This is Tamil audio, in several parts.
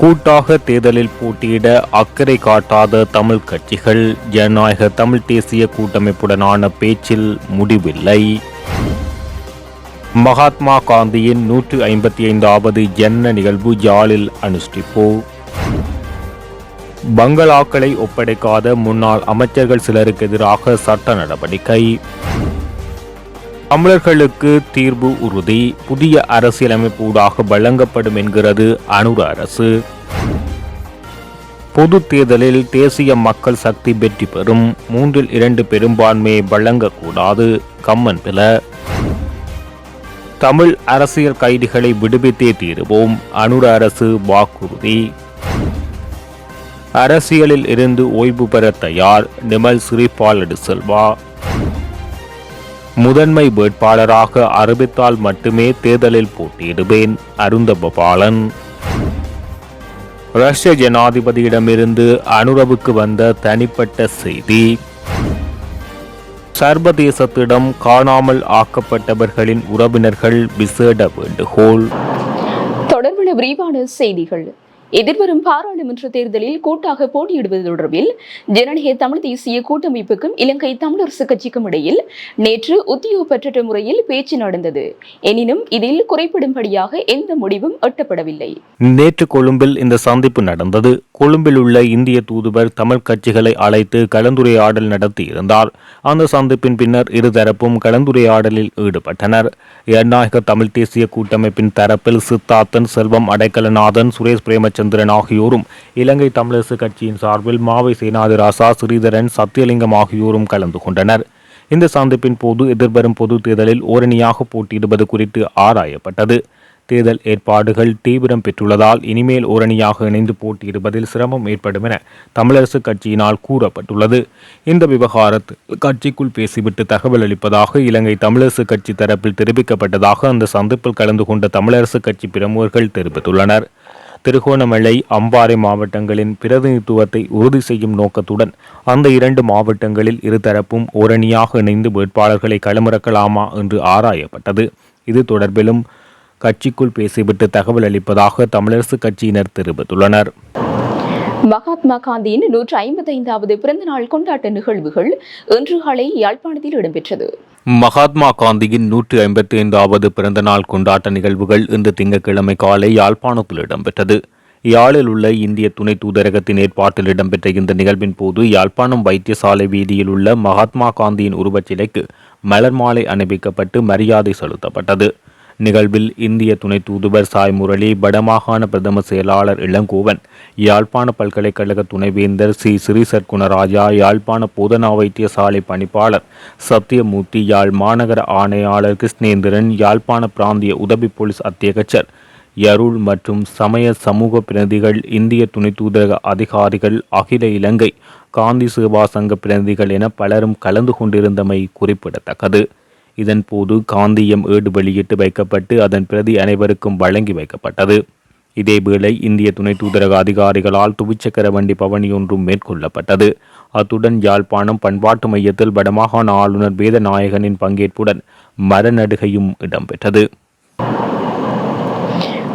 கூட்டாக தேர்தலில் போட்டியிட அக்கறை காட்டாத தமிழ் கட்சிகள் ஜனநாயக தமிழ் தேசிய கூட்டமைப்புடனான பேச்சில் முடிவில்லை. மகாத்மா காந்தியின் நூற்று ஐம்பத்தி ஐந்தாவது ஜன்ன நிகழ்வு ஜாலில் அனுஷ்டிப்பு. பங்களாக்களை ஒப்படைக்காத முன்னாள் அமைச்சர்கள் சிலருக்கு எதிராக சட்ட நடவடிக்கை. தமிழர்களுக்கு தீர்வு உறுதி. புதிய அரசியலமைப்பு ஊடாக வழங்கப்படும் என்கிறது அனுர அரசு. பொது தேர்தலில் தேசிய மக்கள் சக்தி வெற்றி பெறும். மூன்றில் இரண்டு பெரும்பான்மையை வழங்கக்கூடாது. கம்மன் பில தமிழ் அரசியல் கைதிகளை விடுவித்தே தீருவோம். அனுர அரசு வாக்குறுதி. அரசியலில் இருந்து ஓய்வு பெற தயார். நிமல் சிறிபாலடு செல்வா. முதன்மை வேட்பாளராக அறிவித்தால் மட்டுமே தேர்தலில் போட்டியிடுவேன் அருந்தபபாலன். ரஷ்ய ஜனாதிபதியிடமிருந்து அனுரவுக்கு வந்த தனிப்பட்ட செய்தி. சர்வதேசத்திடம் காணாமல் ஆக்கப்பட்டவர்களின் உறவினர்கள் விசேட வேண்டுகோள். தொடர்பான விரிவான செய்திகள். எதிர்வரும் பாராளுமன்ற தேர்தலில் கூட்டாக போட்டியிடுவது தொடர்பில் ஜனநாயக தமிழ் தேசிய கூட்டமைப்புக்கும் இலங்கை தமிழரசு கட்சிக்கும் இடையில் நேற்று உத்தியோகப்பற்ற முறையில் பேச்சு நடந்தது. எனினும் இதில் குறைப்படும்படியாக எந்த முடிவும் எட்டப்படவில்லை. நேற்று கொழும்பில் இந்த சந்திப்பு நடந்தது. கொழும்பில் உள்ள இந்திய தூதுவர் தமிழ் கட்சிகளை அழைத்து கலந்துரையாடல் நடத்தியிருந்தார். அந்த சந்திப்பின் பின்னர் இருதரப்பும் கலந்துரையாடலில் ஈடுபட்டனர். ஜனநாயக தமிழ் தேசிய கூட்டமைப்பின் தரப்பில் சித்தார்த்தன் செல்வம் அடைக்கலநாதன் சுரேஷ் பிரேமச்சந்திரன் ஆகியோரும் இலங்கை தமிழரசு கட்சியின் சார்பில் மாவை சேனாதிராசா ஸ்ரீதரன் சத்தியலிங்கம் ஆகியோரும் கலந்து கொண்டனர். இந்த சந்திப்பின் போது எதிர்வரும் பொது தேர்தலில் ஓரணியாக போட்டியிடுவது குறித்து ஆராயப்பட்டது. தேர்தல் ஏற்பாடுகள் தீவிரம் பெற்றுள்ளதால் இனிமேல் ஓரணியாக இணைந்து போட்டியிடுவதில் சிரமம் ஏற்படும் என தமிழரசு கட்சியினால் கூறப்பட்டுள்ளது. இந்த விவகாரத்தில் கட்சிக்குள் பேசிவிட்டு தகவல் அளிப்பதாக இலங்கை தமிழரசு கட்சி தரப்பில் தெரிவிக்கப்பட்டதாக அந்த சந்திப்பில் கலந்து கொண்ட தமிழரசு கட்சி பிரமுகர்கள் தெரிவித்துள்ளனர். திருகோணமலை அம்பாறை மாவட்டங்களின் பிரதிநிதித்துவத்தை உறுதி செய்யும் நோக்கத்துடன் அந்த இரண்டு மாவட்டங்களில் இருதரப்பும் ஓரணியாக இணைந்து வேட்பாளர்களை களமிறக்கலாமா என்று ஆராயப்பட்டது. இது தொடர்பிலும் கட்சிக்குள் பேசிவிட்டு தகவல் அளிப்பதாக தமிழரசு கட்சியினர் தெரிவித்துள்ளனர். மகாத்மா காந்தியின் நூற்று ஐம்பத்தைந்தாவது பிறந்தநாள் கொண்டாட்ட நிகழ்வுகள் இன்று காலை யாழ்ப்பாணத்தில் இடம்பெற்றது. மகாத்மா காந்தியின் நூற்றி ஐம்பத்தி ஐந்தாவது பிறந்தநாள் கொண்டாட்ட நிகழ்வுகள் இன்று திங்கட்கிழமை காலை யாழ்ப்பாணத்தில் இடம்பெற்றது. யாழில் உள்ள இந்திய துணை தூதரகத்தின் ஏற்பாட்டில் இடம்பெற்ற இந்த நிகழ்வின் போது யாழ்ப்பாணம் வைத்தியசாலை வீதியில் உள்ள மகாத்மா காந்தியின் உருவச்சிலைக்கு மலர் மாலை அணிவிக்கப்பட்டு மரியாதை செலுத்தப்பட்டது. நிகழ்வில் இந்திய துணை தூதுவர் சாய் முரளி வடமாகாண பிரதம செயலாளர் இளங்கோவன் யாழ்ப்பாண பல்கலைக்கழக துணைவேந்தர் சி. ஸ்ரீசர் யாழ்ப்பாண போதனா வைத்தியசாலை பணிப்பாளர் சத்தியமூர்த்தி யாழ் மாநகர ஆணையாளர் கிருஷ்ணேந்திரன் யாழ்ப்பாண பிராந்திய உதவி போலீஸ் அத்தியகச்சர் யருள் மற்றும் சமய சமூக பிரதிகள் இந்திய துணை தூதரக அதிகாரிகள் அகில இலங்கை காந்தி சேவா சங்க பிரதிகள் என பலரும் கலந்து கொண்டிருந்தமை குறிப்பிடத்தக்கது. இதன்போது காந்தியம் ஏடு வெளியிட்டு வைக்கப்பட்டு அதன் பிரதி அனைவருக்கும் வழங்கி வைக்கப்பட்டது. இதேவேளை இந்திய துணை தூதரக அதிகாரிகளால் துவிச்சக்கர வண்டி பவனி ஒன்றும் மேற்கொள்ளப்பட்டது. அத்துடன் யாழ்ப்பாணம் பண்பாட்டு மையத்தில் வடமாகாண ஆளுநர் வேதநாயகனின் பங்கேற்புடன் மரநடுகையும் இடம்பெற்றது.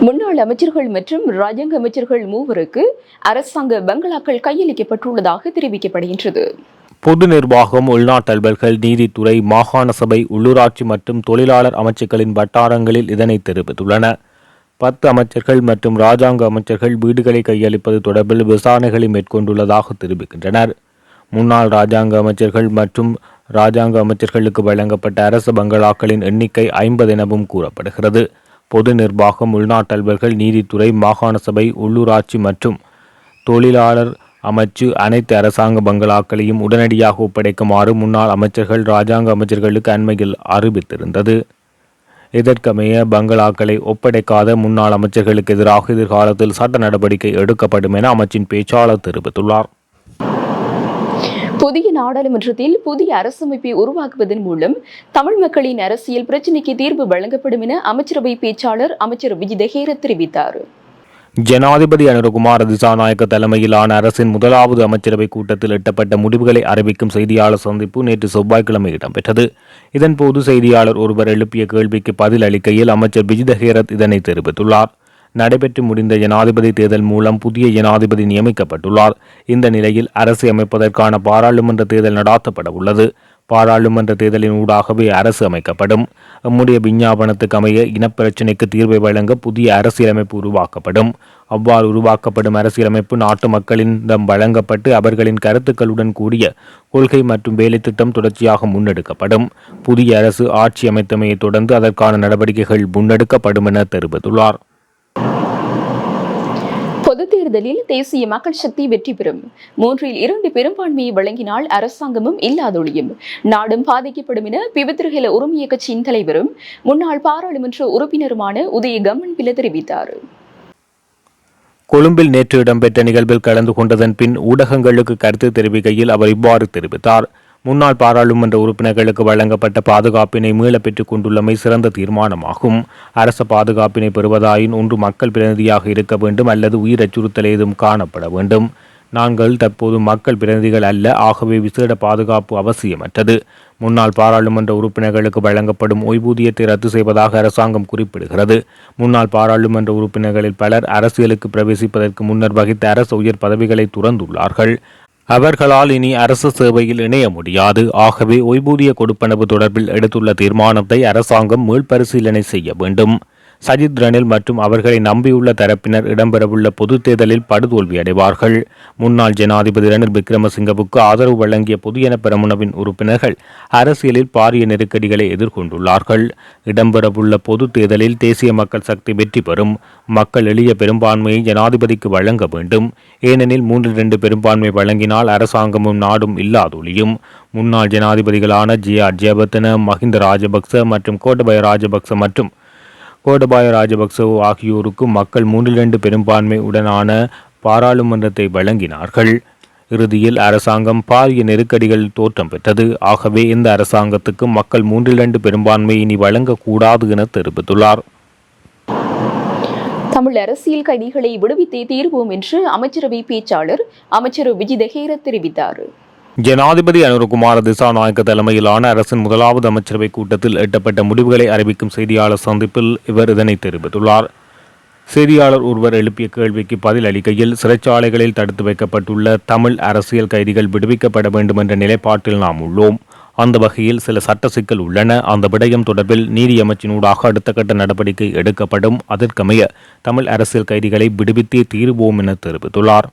முன்னாள் அமைச்சர்கள் மற்றும் ராஜாங்க அமைச்சர்கள் மூவருக்கு அரசாங்க பங்களாக்கள் கையளிக்கப்பட்டுள்ளதாக தெரிவிக்கப்படுகின்றது. பொது நிர்வாகம் உள்நாட்டல்பர்கள் நீதித்துறை மாகாண சபை உள்ளூராட்சி மற்றும் தொழிலாளர் அமைச்சுக்களின் வட்டாரங்களில் இதனை தெரிவித்துள்ளன. பத்து அமைச்சர்கள் மற்றும் ராஜாங்க அமைச்சர்கள் வீடுகளை கையளிப்பது தொடர்பில் விசாரணைகளை மேற்கொண்டுள்ளதாக தெரிவிக்கின்றனர். முன்னாள் ராஜாங்க அமைச்சர்கள் மற்றும் ராஜாங்க அமைச்சர்களுக்கு வழங்கப்பட்ட அரசு பங்களாக்களின் எண்ணிக்கை ஐம்பது எனவும் கூறப்படுகிறது. பொது நிர்வாகம் உள்நாட்டல்வர்கள் நீதித்துறை மாகாண சபை உள்ளூராட்சி மற்றும் தொழிலாளர் அமைச்சு அனைத்து அரசாங்க பங்களாக்களையும் உடனடியாக ஒப்படைக்குமாறு முன்னாள் அமைச்சர்கள் ராஜாங்க அமைச்சர்களுக்கு அண்மையில் அறிவித்திருந்தது. இதற்கமைய பங்களாக்களை ஒப்படைக்காத முன்னாள் அமைச்சர்களுக்கு எதிராக எதிர்காலத்தில் சட்ட நடவடிக்கை எடுக்கப்படும் என அமைச்சின் பேச்சாளர் தெரிவித்துள்ளார். புதிய நாடாளுமன்றத்தில் புதிய அரசமைப்பை உருவாக்குவதன் மூலம் தமிழ் மக்களின் அரசியல் பிரச்சினைக்கு தீர்வு வழங்கப்படும் என அமைச்சரவை பேச்சாளர் அமைச்சர் விஜிதஹேர தெரிவித்தார். ஜனாதிபதி அனுரகுமார் திசாநாயக்க தலைமையிலான அரசின் முதலாவது அமைச்சரவை கூட்டத்தில் எட்டப்பட்ட முடிவுகளை அறிவிக்கும் செய்தியாளர் சந்திப்பு நேற்று செவ்வாய்க்கிழமை இடம்பெற்றது. இதன்போது செய்தியாளர் ஒருவர் எழுப்பிய கேள்விக்கு பதில் அளிக்கையில் அமைச்சர் பிஜித ஹேரத் இதனை தெரிவித்துள்ளார். நடைபெற்று முடிந்த ஜனாதிபதி தேர்தல் மூலம் புதிய ஜனாதிபதி நியமிக்கப்பட்டுள்ளார். இந்த நிலையில் அரசு அமைப்பதற்கான பாராளுமன்ற தேர்தல் நடாத்தப்பட உள்ளது பாராளுமன்ற தேர்தலின் ஊடாகவே அரசு அமைக்கப்படும். நம்முடைய விஞ்ஞாபனத்துக்கு அமைய இனப்பிரச்சினைக்கு தீர்வை வழங்க புதிய அரசியலமைப்பு உருவாக்கப்படும். அவ்வாறு உருவாக்கப்படும் அரசியலமைப்பு நாட்டு மக்களிடம் வழங்கப்பட்டு அவர்களின் கருத்துக்களுடன் கூடிய கொள்கை மற்றும் வேலைத்திட்டம் தொடர்ச்சியாக முன்னெடுக்கப்படும். புதிய அரசு ஆட்சி அமைத்தமையை தொடர்ந்து அதற்கான நடவடிக்கைகள் முன்னெடுக்கப்படும் என தெரிவித்துள்ளார். தேர்தலில் தேசிய மக்கள் சக்தி வெற்றி பெறும். மூன்றில் இரண்டு பெரும்பான்மையை வழங்கினால் அரசாங்கமும் இல்லாதொழியும். நாடும் பாதிக்கப்படும் என பிவித்திரகில உரிமைய கட்சியின் தலைவரும் முன்னாள் பாராளுமன்ற உறுப்பினருமான உதய கம்மன் பில தெரிவித்தார். கொழும்பில் நேற்று இடம்பெற்ற நிகழ்வில் கலந்து கொண்டதன் பின் ஊடகங்களுக்கு கருத்து தெரிவிக்கையில் அவர் இவ்வாறு தெரிவித்தார். முன்னாள் பாராளுமன்ற உறுப்பினர்களுக்கு வழங்கப்பட்ட பாதுகாப்பினை மீள பெற்றுக் கொண்டுள்ளமை சிறந்த தீர்மானமாகும். அரச பாதுகாப்பினை பெறுவதாயின் ஒன்று மக்கள் பிரதிநிதியாக இருக்க வேண்டும் அல்லது உயிர் அச்சுறுத்தல் ஏதும் காணப்பட வேண்டும். நாங்கள் தற்போது மக்கள் பிரதிநிதிகள் அல்ல ஆகவே விசேட பாதுகாப்பு அவசியமற்றது. முன்னாள் பாராளுமன்ற உறுப்பினர்களுக்கு வழங்கப்படும் ஓய்வூதியத்தை ரத்து செய்வதாக அரசாங்கம் குறிப்பிடுகிறது. முன்னாள் பாராளுமன்ற உறுப்பினர்களில் பலர் அரசியலுக்கு பிரவேசிப்பதற்கு முன்னர் வகித்த அரசு உயர் பதவிகளை துறந்துள்ளார்கள். அவர்களால் இனி அரசு சேவையில் இணைய முடியாது. ஆகவே ஓய்வூதிய கொடுப்பனவு தொடர்பில் எடுத்துள்ள தீர்மானத்தை அரசாங்கம் மீள்பரிசீலனை செய்ய வேண்டும். சஜித் ரணில் மற்றும் அவர்களை நம்பியுள்ள தரப்பினர் இடம்பெறவுள்ள பொதுத் தேர்தலில் படுதோல்வி அடைவார்கள் முன்னாள் ஜனாதிபதி ரணில் விக்ரமசிங்கவுக்கு ஆதரவு வழங்கிய பொதுஜன பெரமுனவின் உறுப்பினர்கள் அரசியலில் பாரிய நெருக்கடிகளை எதிர்கொண்டுள்ளார்கள். இடம்பெறவுள்ள பொதுத் தேர்தலில் தேசிய மக்கள் சக்தி வெற்றி பெறும். மக்கள் எளிய பெரும்பான்மையை ஜனாதிபதிக்கு வழங்க வேண்டும். ஏனெனில் மூன்றில் இரண்டு பெரும்பான்மை வழங்கினால் அரசாங்கமும் நாடும் இல்லாதொழியும். முன்னாள் ஜனாதிபதிகளான ஜி ஆர் ஜெயவர்தன மஹிந்த ராஜபக்ச மற்றும் கோட்டபய ராஜபக்ச மற்றும் கோடபாய ராஜபக்சவோ ஆகியோருக்கு மக்கள் மூன்றில் இரண்டு பெரும்பான்மை உடனான பாராளுமன்றத்தை வழங்கினார்கள். இறுதியில் அரசாங்கம் பாரிய நெருக்கடிகள் தோற்றம் பெற்றது. ஆகவே இந்த அரசாங்கத்துக்கு மக்கள் மூன்றில் இரண்டு பெரும்பான்மை இனி வழங்கக்கூடாது என தெரிவித்துள்ளார். தமிழ் அரசியல் கைதிகளை விடுவித்தே தீர்வோம் என்று அமைச்சரவை பேச்சாளர் அமைச்சர் விஜித ஹேர தெரிவித்தார். ஜனாதிபதி அனுரகுமார திசாநாயக்க தலைமையிலான அரசின் முதலாவது அமைச்சரவை கூட்டத்தில் எட்டப்பட்ட முடிவுகளை அறிவிக்கும் செய்தியாளர் சந்திப்பில் இவர் இதனை தெரிவித்துள்ளார். செய்தியாளர் ஒருவர் எழுப்பிய கேள்விக்கு பதில் அளிக்கையில் சிறைச்சாலைகளில் தடுத்து வைக்கப்பட்டுள்ள தமிழ் அரசியல் கைதிகள் விடுவிக்கப்பட வேண்டும் என்ற நிலைப்பாட்டில் நாம் உள்ளோம். அந்த வகையில் சில சட்ட சிக்கல் உள்ளன. அந்த விடயம் தொடர்பில் நீதியமைச்சினூடாக அடுத்த கட்ட நடவடிக்கை எடுக்கப்படும். அதற்கமைய தமிழ் அரசியல் கைதிகளை விடுவித்தே தீருவோம் என தெரிவித்துள்ளார்.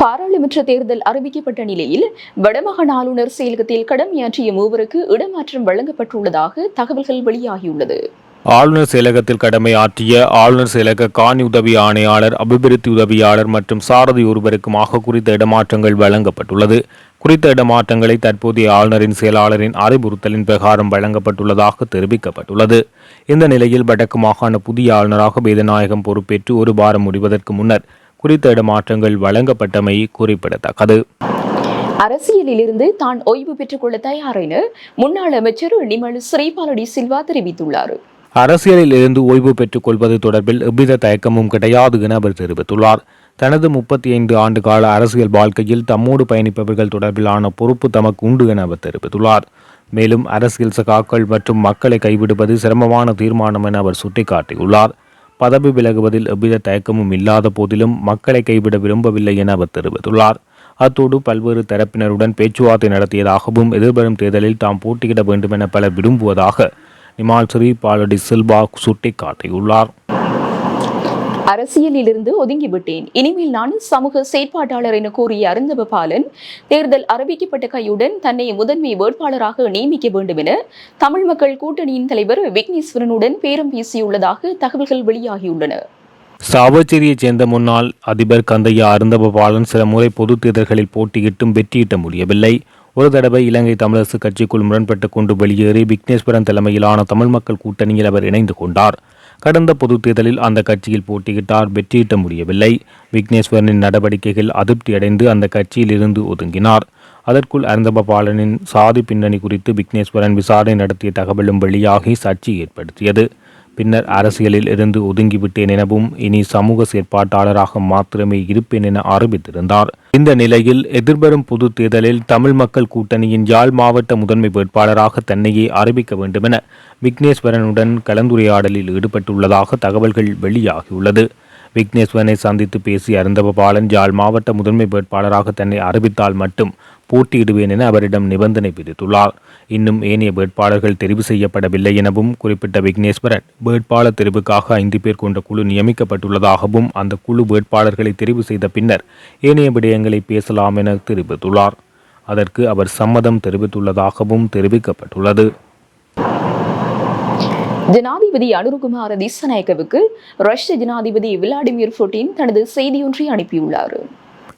பாராளுமன்ற தேர்தல் அறிவிக்கப்பட்ட நிலையில் வடமாகாண ஆளுநர் செயலகத்தில் கடமையாற்றிய மூவருக்கு இடமாற்றம் வழங்கப்பட்டுள்ளதாக தகவல்கள் வெளியாகியுள்ளது. ஆளுநர் செயலகத்தில் கடமை ஆற்றிய ஆளுநர் செயலக காணி உதவி ஆணையாளர் அபிவிருத்தி உதவியாளர் மற்றும் சாரதி ஒருவருக்குமாக குறித்த இடமாற்றங்கள் வழங்கப்பட்டுள்ளது. குறித்த இடமாற்றங்களை தற்போதைய ஆளுநரின் செயலாளரின் அறிவுறுத்தலின் பிரகாரம் வழங்கப்பட்டுள்ளதாக தெரிவிக்கப்பட்டுள்ளது. இந்த நிலையில் வடக்கு மாகாண புதிய ஆளுநராக வேதநாயகம் பொறுப்பேற்று ஒரு வாரம் முடிவதற்கு முன்னர் குறித்த இடமாற்றங்கள் வழங்கப்பட்டமை குறிப்பிடத்தக்கது. அரசியலிலிருந்து தான் ஓய்வு பெற்றுக் கொள்ள தயார் என முன்னாள் அமைச்சர் நிமல் ஸ்ரீபாலடி சில்வா தெரிவித்துள்ளார். அரசியலில் இருந்து ஓய்வு பெற்றுக் கொள்வது தொடர்பில் எவ்வித தயக்கமும் கிடையாது என அவர் தெரிவித்துள்ளார். தனது முப்பத்தி ஐந்து ஆண்டு கால அரசியல் வாழ்க்கையில் தம்மோடு பயணிப்பவர்கள் தொடர்பிலான பொறுப்பு தமக்கு உண்டு என அவர் தெரிவித்துள்ளார். மேலும் அரசியல் சகாக்கள் மற்றும் மக்களை கைவிடுவது சிரமமான தீர்மானம் என அவர் சுட்டிக்காட்டியுள்ளார். பதவி விலகுவதில் எவ்வித தயக்கமும் இல்லாத போதிலும் மக்களை கைவிட விரும்பவில்லை என அவர் தெரிவித்துள்ளார். அத்தோடு பல்வேறு தரப்பினருடன் பேச்சுவார்த்தை நடத்தியதாகவும் எதிர்வரும் தேர்தலில் தாம் போட்டியிட வேண்டும் என பலர் விரும்புவதாக நிமால் ஸ்ரீ பாலடி சில்வா சுட்டிக்காட்டியுள்ளார். அரசியலில் இருந்து ஒதுங்கிவிட்டேன். இனிமேல் நான் சமூக செயற்பாட்டாளர் என கூறிய அருந்தவ பாலன் தேர்தல் அறிவிக்கப்பட்ட கையுடன் தன்னை முதன்மை வேட்பாளராக நியமிக்க வேண்டும் என தமிழ் மக்கள் கூட்டணியின் தலைவர் விக்னேஸ்வரனுடன் பேரம் பேசியுள்ளதாக தகவல்கள் வெளியாகியுள்ளன. சாவச்சேரியைச் சேர்ந்த முன்னாள் அதிபர் கந்தையா அருந்தபபாலன் சில முறை பொதுத் தேர்தல்களில் போட்டியிட்டும் வெற்றியிட்ட முடியவில்லை. ஒரு தடவை இலங்கை தமிழரசு கட்சிக்குள் முரண்பட்டு கொண்டு வெளியேறி விக்னேஸ்வரன் தலைமையிலான தமிழ் மக்கள் கூட்டணியில் அவர் இணைந்து கொண்டார். கடந்த பொது தேர்தலில் அந்த கட்சியில் போட்டியிட்டார் வெற்றியிட்ட முடியவில்லை. விக்னேஸ்வரனின் நடவடிக்கைகள் அதிருப்தியடைந்து அந்த கட்சியில் இருந்து ஒதுங்கினார். அதற்குள் அருந்தபபாலனின் சாதி பின்னணி குறித்து விக்னேஸ்வரன் விசாரணை நடத்திய தகவலும் வெளியாகி சர்ச்சை ஏற்படுத்தியது. பின்னர் அரசியலில் இருந்து ஒதுங்கிவிட்டேன் எனவும் இனி சமூக செயற்பாட்டாளராக மாத்திரமே இருப்பேன் என அறிவித்திருந்தார். இந்த நிலையில் எதிர்வரும் பொது தேர்தலில் தமிழ் மக்கள் கூட்டணியின் யாழ் மாவட்ட முதன்மை வேட்பாளராக தன்னையே அறிவிக்க வேண்டுமென விக்னேஸ்வரனுடன் கலந்துரையாடலில் ஈடுபட்டுள்ளதாக தகவல்கள் வெளியாகியுள்ளது. விக்னேஸ்வரனை சந்தித்து பேசிய அருந்தபாலன் யாழ் மாவட்ட முதன்மை வேட்பாளராக தன்னை அறிவித்தால் மட்டும் போட்டியிடுவேன் என அவரிடம் நிபந்தனை விதித்துள்ளார். இன்னும் ஏனைய வேட்பாளர்கள் தெரிவு செய்யப்படவில்லை எனவும் குறிப்பிட்ட விக்னேஸ்வரன் வேட்பாளர் தெரிவுக்காக ஐந்து பேர் கொண்ட குழு நியமிக்கப்பட்டுள்ளதாகவும் அந்த குழு வேட்பாளர்களை தெரிவு செய்த பின்னர் ஏனைய விடயங்களை பேசலாம் என தெரிவித்துள்ளார். அதற்கு அவர் சம்மதம் தெரிவித்துள்ளதாகவும் தெரிவிக்கப்பட்டுள்ளது. ஜனாதிபதி அனுருகுமார திசநாயக்கவுக்கு ரஷ்ய ஜனாதிபதி விளாடிமிர் புட்டின் தனது செய்தியொன்றை அனுப்பியுள்ளார்.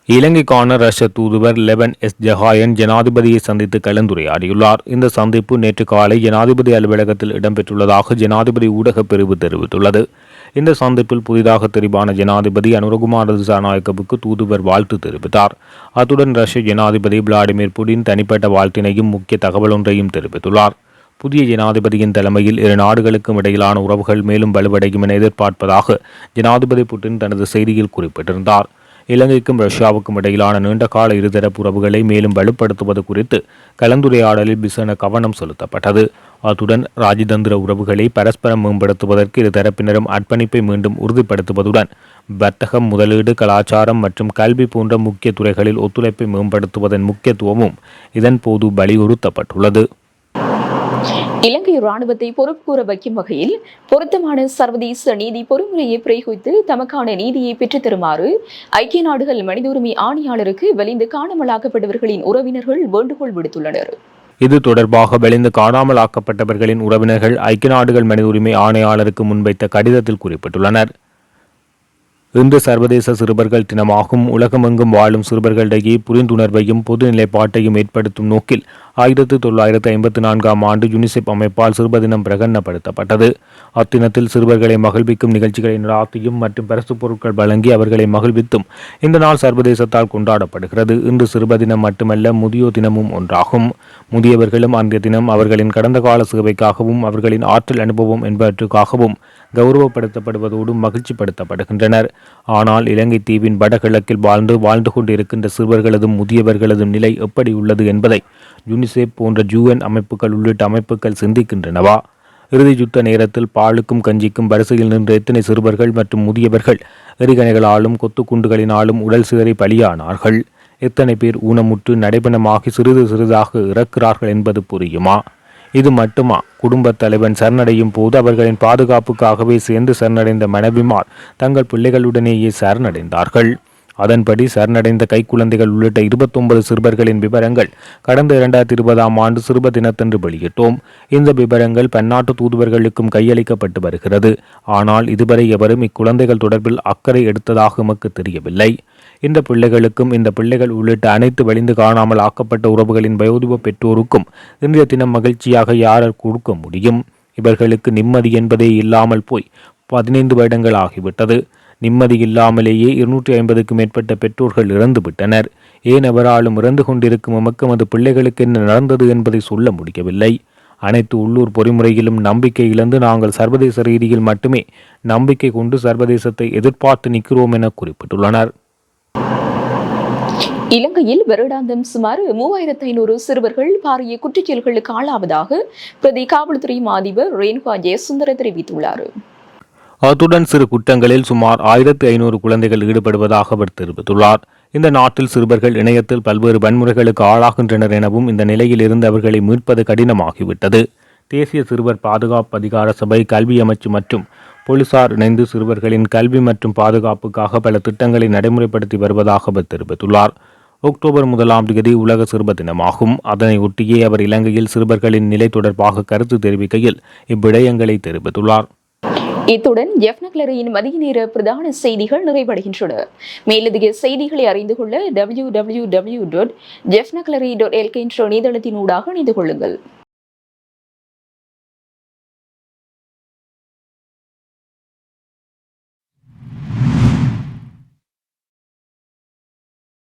இலங்கைக்கான ரஷ்ய தூதுவர் லெவன் எஸ் ஜஹாயன் ஜனாதிபதியை சந்தித்து கலந்துரையாடியுள்ளார். இந்த சந்திப்பு நேற்று காலை ஜனாதிபதி அலுவலகத்தில் இடம்பெற்றுள்ளதாக ஜனாதிபதி ஊடகப் பிரிவு தெரிவித்துள்ளது. இந்த சந்திப்பில் புதிதாக தெரிவான ஜனாதிபதி அனுரகுமார் திசாநாயக்கவுக்கு தூதுவர் வாழ்த்து தெரிவித்தார். அத்துடன் ரஷ்ய ஜனாதிபதி விளாடிமிர் புடின் தனிப்பட்ட வாழ்த்தினையும் முக்கிய தகவல் ஒன்றையும் தெரிவித்துள்ளார். புதிய ஜனாதிபதியின் தலைமையில் இரு நாடுகளுக்கும் இடையிலான உறவுகள் மேலும் வலுவடையும் என எதிர்பார்ப்பதாக ஜனாதிபதி புட்டின் தனது செய்தியில் குறிப்பிட்டிருந்தார். இலங்கைக்கும் ரஷ்யாவுக்கும் இடையிலான நீண்டகால இருதரப்பு உறவுகளை மேலும் வலுப்படுத்துவது குறித்து கலந்துரையாடலில் விசன கவனம் செலுத்தப்பட்டது. அத்துடன் ராஜதந்திர உறவுகளை பரஸ்பரம் மேம்படுத்துவதற்கு இருதரப்பினரும் அர்ப்பணிப்பை மீண்டும் உறுதிப்படுத்துவதுடன் வர்த்தகம் முதலீடு கலாச்சாரம் மற்றும் கல்வி போன்ற முக்கிய துறைகளில் ஒத்துழைப்பை மேம்படுத்துவதன் முக்கியத்துவமும் இதன்போது வலியுறுத்தப்பட்டுள்ளது. இலங்கை ராணுவத்தை பொறுப்புக்கூற வைக்கும் வகையில் பொருத்தமான சர்வதேச நீதி பொறுமுறையை பிரயோகித்து தமக்கான நீதியை பெற்றுத் தருமாறு ஐக்கிய நாடுகள் மனித உரிமை ஆணையாளருக்கு வெளிந்து காணாமலாக்கப்படுபவர்களின் உறவினர்கள் வேண்டுகோள் விடுத்துள்ளனர். இது தொடர்பாக வெளிந்து காணாமல் ஆக்கப்பட்டவர்களின் உறவினர்கள் ஐக்கிய நாடுகள் மனித உரிமை ஆணையாளருக்கு முன்வைத்த கடிதத்தில் குறிப்பிட்டுள்ளனர். இன்று சர்வதேச சிறுவர்கள் தினமாகும். உலகமெங்கும் வாழும் சிறுவர்களிடையே புரிந்துணர்வையும் பொது நிலைப்பாட்டையும் ஏற்படுத்தும் நோக்கில் ஆயிரத்தி தொள்ளாயிரத்து ஐம்பத்தி நான்காம் ஆண்டு யுனிசெப் அமைப்பால் சிறுவர் தினம் பிரகடனப்படுத்தப்பட்டது. அத்தினத்தில் சிறுவர்களை மகிழ்விக்கும் நிகழ்ச்சிகளை நடாத்தியும் மற்றும் பரிசு பொருட்கள் வழங்கி அவர்களை மகிழ்வித்தும் இந்த நாள் சர்வதேசத்தால் கொண்டாடப்படுகிறது. இன்று சிறுவர் தினம் மட்டுமல்ல முதியோர் தினமும் ஒன்றாகும். முதியவர்களும் அன்றைய தினம் அவர்களின் கடந்த கால சேவைக்காகவும் அவர்களின் ஆற்றல் அனுபவம் என்பவற்றுக்காகவும் கௌரவப்படுத்தப்படுவதோடு மகிழ்ச்சிப்படுத்தப்படுகின்றனர். ஆனால் இலங்கை தீவின் வடகிழக்கில் வாழ்ந்து வாழ்ந்து கொண்டிருக்கின்ற சிறுவர்களதும் முதியவர்களதும் நிலை எப்படி உள்ளது என்பதை யுனிசெஃப் போன்ற ஜூஎன் அமைப்புகள் உள்ளிட்ட அமைப்புகள் சிந்திக்கின்றனவா? இறுதி யுத்த நேரத்தில் பாலுக்கும் கஞ்சிக்கும் வரிசையில் நின்ற எத்தனை சிறுவர்கள் மற்றும் முதியவர்கள் எரிகணைகளாலும் கொத்துக்குண்டுகளினாலும் உடல் சிதறி பலியானார்கள்? எத்தனை பேர் ஊனமுற்று நடைபெணமாகி சிறிது சிறிதாக இறக்கிறார்கள் என்பது புரியுமா? இது மட்டுமா? குடும்பத் தலைவன் சரணடையும் போது அவர்களின் பாதுகாப்புக்காகவே சேர்ந்து சரணடைந்த மனைவிமார் தங்கள் பிள்ளைகளுடனேயே சரணடைந்தார்கள். அதன்படி சரணடைந்த கைக்குழந்தைகள் உள்ளிட்ட இருபத்தொன்பது சிறுவர்களின் விவரங்கள் கடந்த இரண்டாயிரத்தி இருபதாம் ஆண்டு சிறுப தினத்தன்று வெளியிட்டோம். இந்த விவரங்கள் பன்னாட்டு தூதுவர்களுக்கும் கையளிக்கப்பட்டு வருகிறது. ஆனால் இதுவரை எவரும் இக்குழந்தைகள் தொடர்பில் அக்கறை எடுத்ததாக எமக்கு தெரியவில்லை. இந்த பிள்ளைகளுக்கும் இந்த பிள்ளைகள் உள்ளிட்ட அனைத்து வலிந்து காணாமல் ஆக்கப்பட்ட உறவுகளின் வயோதிப பெற்றோருக்கும் இன்றைய தினம் மகிழ்ச்சியாக யாரால் கொடுக்க முடியும்? இவர்களுக்கு நிம்மதி என்பதே இல்லாமல் போய் பதினைந்து வருடங்கள் ஆகிவிட்டது. நிம்மதி இல்லாமலேயே இருநூற்றி ஐம்பதுக்கும் மேற்பட்ட பெற்றோர்கள் இறந்து விட்டனர் ஏன் எவராலும் இறந்து கொண்டிருக்கும் எமக்கும் அது பிள்ளைகளுக்கு என்ன நடந்தது என்பதை சொல்ல முடியவில்லை. அனைத்து உள்ளூர் பொறிமுறையிலும் நம்பிக்கை இழந்து நாங்கள் சர்வதேச ரீதியில் மட்டுமே நம்பிக்கை கொண்டு சர்வதேசத்தை எதிர்பார்த்து நிற்கிறோம் என குறிப்பிட்டுள்ளனர். இலங்கையில் வருடாந்தம் சுமார் மூவாயிரத்து ஐநூறு சிறுவர்கள் பாரிய குற்றச்செயல்களுக்கு ஆளாவதாக பிரதி காவல்துறை அதிபர் ரேணுகா ஜெயசுந்தர தெரிவித்துள்ளார். அத்துடன் சிறு குற்றங்களில் சுமார் ஆயிரத்து ஐநூறு குழந்தைகள் ஈடுபடுவதாக அவர் தெரிவித்துள்ளார். இந்த நாட்டில் சிறுவர்கள் இணையத்தில் பல்வேறு வன்முறைகளுக்கு ஆளாகின்றனர் எனவும் இந்த நிலையில் இருந்து அவர்களை மீட்பது கடினமாகிவிட்டது. தேசிய சிறுவர் பாதுகாப்பு அதிகார சபை கல்வி அமைச்சு மற்றும் போலீசார் இணைந்து சிறுவர்களின் கல்வி மற்றும் பாதுகாப்புக்காக பல திட்டங்களை நடைமுறைப்படுத்தி வருவதாக அவர் தெரிவித்துள்ளார். அக்டோபர் முதலாம் தேதி உலக சிறுவர் தினமாகும். அதனை ஒட்டியே அவர் இலங்கையில் சிறுவர்களின் நிலை தொடர்பாக கருத்து தெரிவிக்கையில் இவ்விடயங்களை தெரிவித்துள்ளார். இத்துடன் ஜெஃப்னக்லரியின் மதிய நேர பிரதான செய்திகள் நிறைவடைகின்றன. மேலதிக செய்திகளை அறிந்து கொள்ள W W W dot Jaffna gallery dot LK என்ற இணையதளத்தினூடாக இணைந்து கொள்ளுங்கள்.